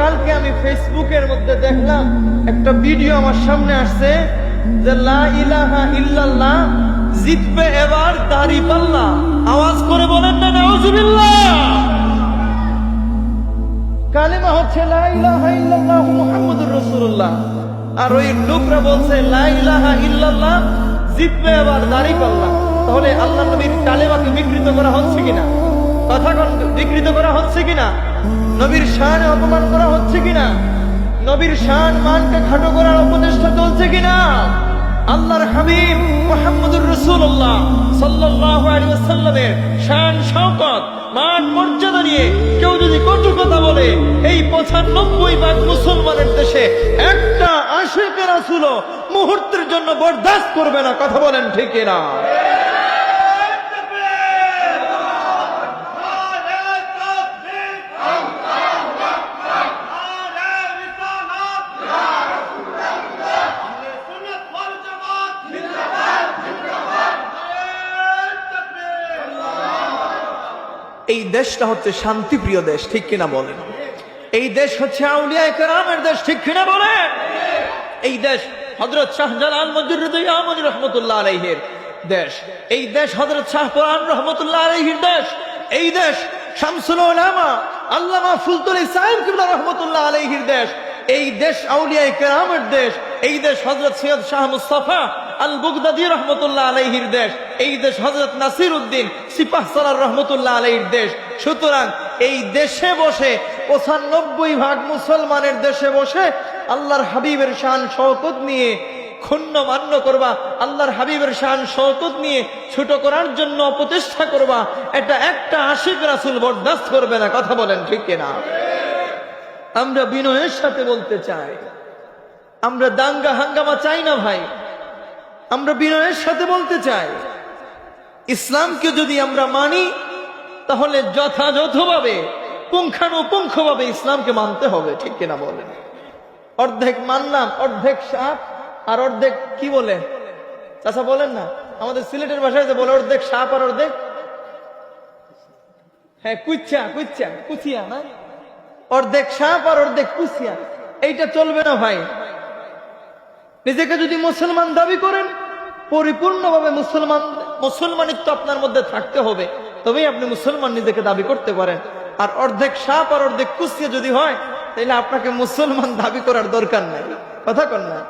কালকে আমি ফেসবুকের মধ্যে দেখলাম, একটা ভিডিও আমার সামনে আসছে যে লা ইলাহা ইল্লাল্লাহ জিতবে এবার দাড়ি পাল্লা। আওয়াজ করে বলেন না, নাউজুবিল্লাহ। কালিমা হচ্ছে লা ইলাহা ইল্লাল্লাহ আর ওই লোকরা বলছে জিতবে এবার দাড়ি তাহলে আল্লাহ নবীর কালেমাকে বিকৃত করা হচ্ছে কিনা? বিকৃত করা হচ্ছে কিনা? নবীর শান অপমান করা হচ্ছে কিনা? নবীর শান মানকে খাটো করার অপচেষ্টা চলছে কিনা? আল্লাহর হাবিব মুহাম্মদুর রাসূলুল্লাহ সাল্লাল্লাহু আলাইহি ওয়াসাল্লামের শান, শওকত, মান, মর্যাদা নিয়ে কেউ যদি পঁচানব্বই ভাগ মুসলমানের দেশে একটা আশেকের রাসূলও মুহূর্তের জন্য বরদাস্ত করবে না, কথা বলেন ঠিক না এই দেশটা হচ্ছে শান্তিপ্রিয় দেশ, ঠিক কিনা বলেন? এই দেশ হচ্ছে আউলিয়া কেরামের দেশ, ঠিক কিনা বলে এই দেশ হজরত শাহজালাল মজুরুদ্দ আহমদ রহমতুল্লাহ আলহের দেশ। এই দেশ হজরত শাহপুরান রহমতুল্লাহ আলহির দেশ। এই দেশ শামসুল উলামা আল্লামা ফুলতুলি সাহেব কিবলা রহমতুল্লাহ আলহির দেশ। এই দেশ আউলিয়া কেরামের দেশ। এই দেশ হজরত সৈয়দ শাহ মুস্তফা আল বুগদাদি রহমতুল্লাহ আলহির দেশ। এই দেশ হজরত নাসির উদ্দিন সিপাহ সালার রহমতুল্লাহ আলহির দেশ। সুতরাং এই দেশে বসে পঁচানব্বই ভাগ মুসলমানের দেশে বসে আল্লাহর হাবিবের শান শওকত নিয়ে ক্ষুণ্ণ মান্য করবা, আল্লাহর হাবিবের শান শওকত নিয়ে ছোট করার জন্য প্রতিষ্ঠা করবা, এটা একটা আশিক রাসুল বরদাস্ত করবে না, কথা বলেন ঠিক কিনা? আমরা বিনয়ের সাথে বলতে চাই, আমরা দাঙ্গা হাঙ্গামা চাই না ভাই, আমরা বিনয়ের সাথে বলতে চাই, ইসলামকে যদি আমরা মানি তাহলে যথাযথভাবে, পুঙ্খানুপুঙ্খভাবে ইসলামকে মানতে হবে, ঠিক কিনা বলেন? অর্ধেক মানলাম, অর্ধেক সাপ, আর অর্ধেক কি বলে? চাষা বলেন না, আমাদের সিলেটের ভাষায় যে বলে অর্ধেক সাপ আর অর্ধেক? হ্যাঁ কুচ্ছা কুচ্ছা কুচিয়া না? অর্ধেক সাপ আর অর্ধেক কুচিয়া এইটা চলবে না ভাই। নিজেকে যদি মুসলমান দাবি করেন, পরিপূর্ণভাবে মুসলমান, মুসলমানিত্ব আপনার মধ্যে থাকতে হবে। তবেই আপনি মুসলমান নিজেকে দাবি করতে পারেন। আর অর্ধেক সাপ আর অর্ধেক কুসিয়া যদি হয় তাহলে আপনাকে মুসলমান দাবি করার দরকার নাই। কথা কন না।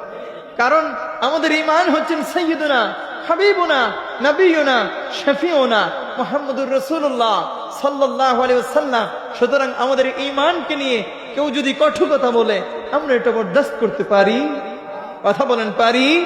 কারণ আমাদের ইমান হচ্ছেন সৈয়দুনা হাবিবুনা নবীনা শফিউনা, মোহাম্মদুর রসুল্লাহ সাল্লাহ আলিয়াল্লাম সুতরাং আমাদের ইমানকে নিয়ে কেউ যদি কঠোর কথা বলে, আমরা এটা বরদাস্ত করতে পারি। কথা বলেন, পারি?